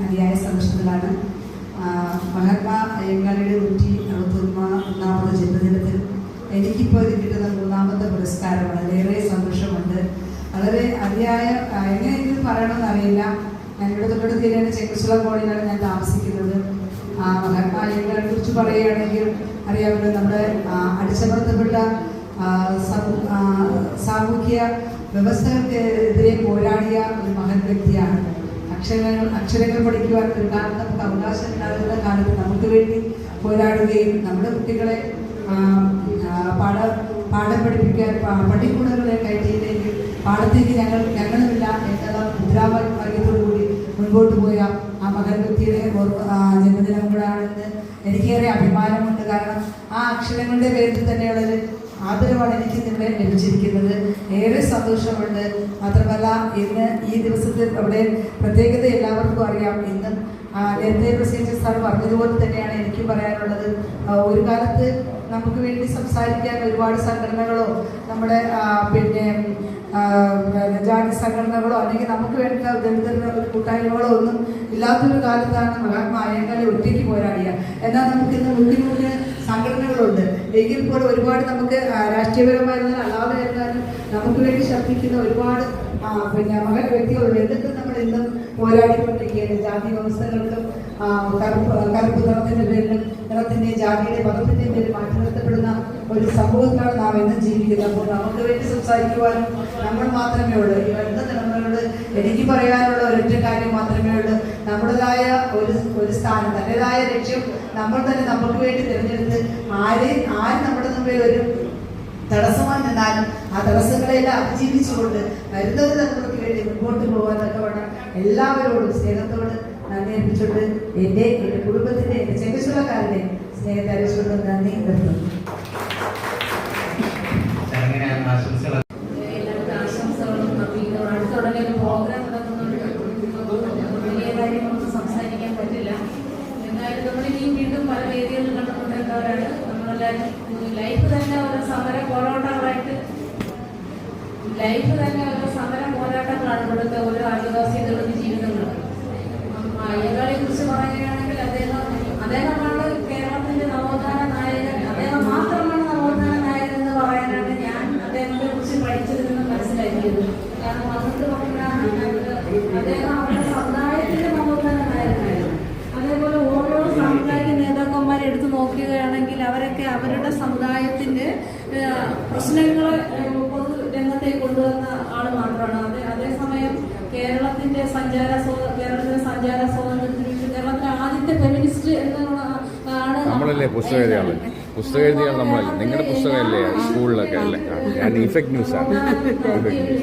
അതിയായ സന്തോഷത്തിലാണ് മഹാത്മാ അയ്യങ്കാളിയുടെ നൂറ്റി ഒന്നാമത് ജന്മദിനത്തിൽ എനിക്കിപ്പോൾ ഇത് കിട്ടുന്ന മൂന്നാമത്തെ പുരസ്കാരം. വളരെയേറെ സന്തോഷമുണ്ട്. വളരെ അതിയായ എങ്ങനെ എങ്ങനെയെങ്കിലും പറയണമെന്ന് അറിയില്ല. ഇവിടെ തൊട്ടടുത്ത് തീരെയാണ് ചെക്കുസ്ല കോളിലാണ് ഞാൻ താമസിക്കുന്നത്. ആ, മഹാത്മാ അയ്യങ്കാളിയെ കുറിച്ച് പറയുകയാണെങ്കിൽ അറിയാമല്ലോ നമ്മുടെ അടിച്ചമർത്തപ്പെട്ട സാമൂഹ്യ വ്യവസ്ഥകൾക്കെതിരെ പോരാടിയ ഒരു മഹത് വ്യക്തിയാണ്. അക്ഷരങ്ങൾ അക്ഷരങ്ങൾ പഠിക്കുവാൻ കാലത്ത് നമുക്ക് അവകാശം ഉണ്ടാകുന്ന കാലത്ത് നമുക്ക് വേണ്ടി പോരാടുകയും നമ്മുടെ കുട്ടികളെ പാഠ പാഠം പഠിപ്പിക്കാൻ പള്ളിക്കൂടങ്ങളെ പാഠത്തേക്ക് പാടത്തേക്ക് ഞങ്ങൾ ഞങ്ങളുമില്ല എന്നുള്ള മുദ്രാവാക്യത്തോടുകൂടി മുൻപോട്ട് പോയ ആ മകൻ വ്യക്തിയുടെ ജന്മദിനം കൂടാണെന്ന് എനിക്കേറെ അഭിമാനമുണ്ട്. കാരണം ആ അക്ഷരങ്ങളുടെ പേരിൽ തന്നെയുള്ളൊരു ആദരവാണ് എനിക്ക് നിങ്ങളെ ലഭിച്ചിരിക്കുന്നത്. ഏറെ സന്തോഷമുണ്ട്. മാത്രമല്ല ഇന്ന് ഈ ദിവസത്തിൽ അവിടെ പ്രത്യേകത എല്ലാവർക്കും അറിയാം. ഇന്ന് നേരത്തെ പ്രസിഡന്റ് സാർ പറഞ്ഞതുപോലെ തന്നെയാണ് എനിക്ക് പറയാനുള്ളത്. ഒരു കാലത്ത് നമുക്ക് വേണ്ടി സംസാരിക്കാൻ ഒരുപാട് സംഘടനകളോ നമ്മുടെ പിന്നെ ജാതി സംഘടനകളോ അല്ലെങ്കിൽ നമുക്ക് വേണ്ട ദളിതരുടെ കൂട്ടായ്മകളോ ഒന്നും ഇല്ലാത്തൊരു കാലത്താണ് മഹാത്മാ അയ്യങ്കാളി ഒറ്റയ്ക്ക് പോരാടിയ എന്നാൽ നമുക്ക് ഇന്ന് സംഘടനകളുണ്ട് എങ്കിൽ പോലും ഒരുപാട് നമുക്ക് രാഷ്ട്രീയപരമായിരുന്നാലും അല്ലാതെ ഇരുന്നാലും നമുക്ക് വേണ്ടി ശബ്ദിക്കുന്ന ഒരുപാട് പിന്നെ മകൻ വ്യക്തികളുണ്ട്. എന്നിട്ട് നമ്മൾ ഇന്നും പോരാടിക്കൊണ്ടിരിക്കുകയാണ്? ജാതി വ്യവസ്ഥകൾക്കും കറുപ്പ് കറുപ്പ് നിറത്തിന്റെ പേരിലും നിറത്തിന്റെ ജാതിയുടെ മതത്തിന്റെ പേരിൽ മാറ്റി നിർത്തപ്പെടുന്ന ഒരു സമൂഹത്തിലാണ് നാം എന്നും ജീവിക്കുന്നത്. അപ്പോൾ നമുക്ക് വേണ്ടി സംസാരിക്കുവാനും നമ്മൾ മാത്രമേ ഉള്ളൂ. ഈ വരുന്ന തലമുറയോട് എനിക്ക് പറയാനുള്ള ഒരൊറ്റ കാര്യം മാത്രമേ ഉള്ളൂ നമ്മുടേതായ ഒരു ഒരു സ്ഥാനം തന്റെതായ ലക്ഷ്യം നമ്മൾ തന്നെ നമുക്ക് വേണ്ടി തിരഞ്ഞെടുത്ത് ആരെയും ആര് നമ്മുടെ മുമ്പിൽ ഒരു തടസ്സമായി നിന്നാലും ആ തടസ്സങ്ങളെല്ലാം അതിജീവിച്ചുകൊണ്ട് വരുന്നവർ നമ്മൾക്ക് വേണ്ടി മുമ്പോട്ട് പോകാനൊക്കെ വേണം എല്ലാവരോടും സ്നേഹത്തോട് നന്ദി അർപ്പിച്ചുകൊണ്ട് എന്റെ എന്റെ കുടുംബത്തിന്റെ എന്റെ ചെങ്കശ്വരക്കാരുടെ സ്നേഹത്തെ അറിയിച്ചുകൊണ്ട് നന്ദി നിർത്തുന്നു ആശംസകളും. നന്ദിയും പ്രോഗ്രാം നടക്കുന്നുണ്ട് വലിയ കാര്യം നമുക്ക് സംസാരിക്കാൻ പറ്റില്ല എന്നാലും നമ്മൾ ഇനിയും വീണ്ടും പല വേദികളിൽ കണ്ടുകൊണ്ടിരുന്നവരാണ് നമ്മളെല്ലാവരും ലൈഫ് തന്നെ ഒരു സമര പോരാട്ടങ്ങളായിട്ട് ലൈഫ് തന്നെ ഒരു സമര പോരാട്ടങ്ങളാണ് ഇവിടുത്തെ ഓരോ ആദിവാസികളുടെ ജീവിതങ്ങൾ. അയ്യങ്കാളിയെ കുറിച്ച് പറയുകയാണെങ്കിൽ അദ്ദേഹം അദ്ദേഹമാണ് കേരളത്തിന്റെ നവോത്ഥാന നായകൻ. അദ്ദേഹം മാത്രമാണ് നവോത്ഥാന നായകൻ എന്ന് പറയാനാണ് ഞാൻ അദ്ദേഹത്തെ കുറിച്ച് പഠിച്ചതിൽ നിന്ന് മനസ്സിലാക്കിയത്. കാരണം വന്നിട്ട് പറഞ്ഞാൽ അദ്ദേഹം അവരുടെ സമുദായത്തിന്റെ നവോത്ഥാന നായകനായിരുന്നു അതേപോലെ ഓരോ സാമുദായിക നേതാക്കന്മാരെ എടുത്തു നോക്കുകയാണെങ്കിൽ അവരൊക്കെ അവരുടെ സമുദായത്തിന്റെ പ്രശ്നങ്ങളെ പൊതു രംഗത്തേക്ക് കൊണ്ടുവന്ന ആൾ മാത്രമാണ്. അതെ അതേസമയം കേരളത്തിന്റെ സഞ്ചാര കേരളത്തിന്റെ സഞ്ചാര സ്വാതന്ത്ര്യത്തിന് കേരളത്തിലെ ആദ്യത്തെ ഫെമിനിസ്റ്റ് എന്നുള്ള ആണ് നമ്മളല്ലേ പുസ്തകം എഴുതിയാണ് പുസ്തകം എഴുതിയ നമ്മളല്ലേ? നിങ്ങളുടെ പുസ്തകമല്ലേ? സ്കൂളിലൊക്കെ അല്ലേ? ഞാൻ ഇഫക്ട് ന്യൂസാണ് ഇഫക്ട് ന്യൂസ്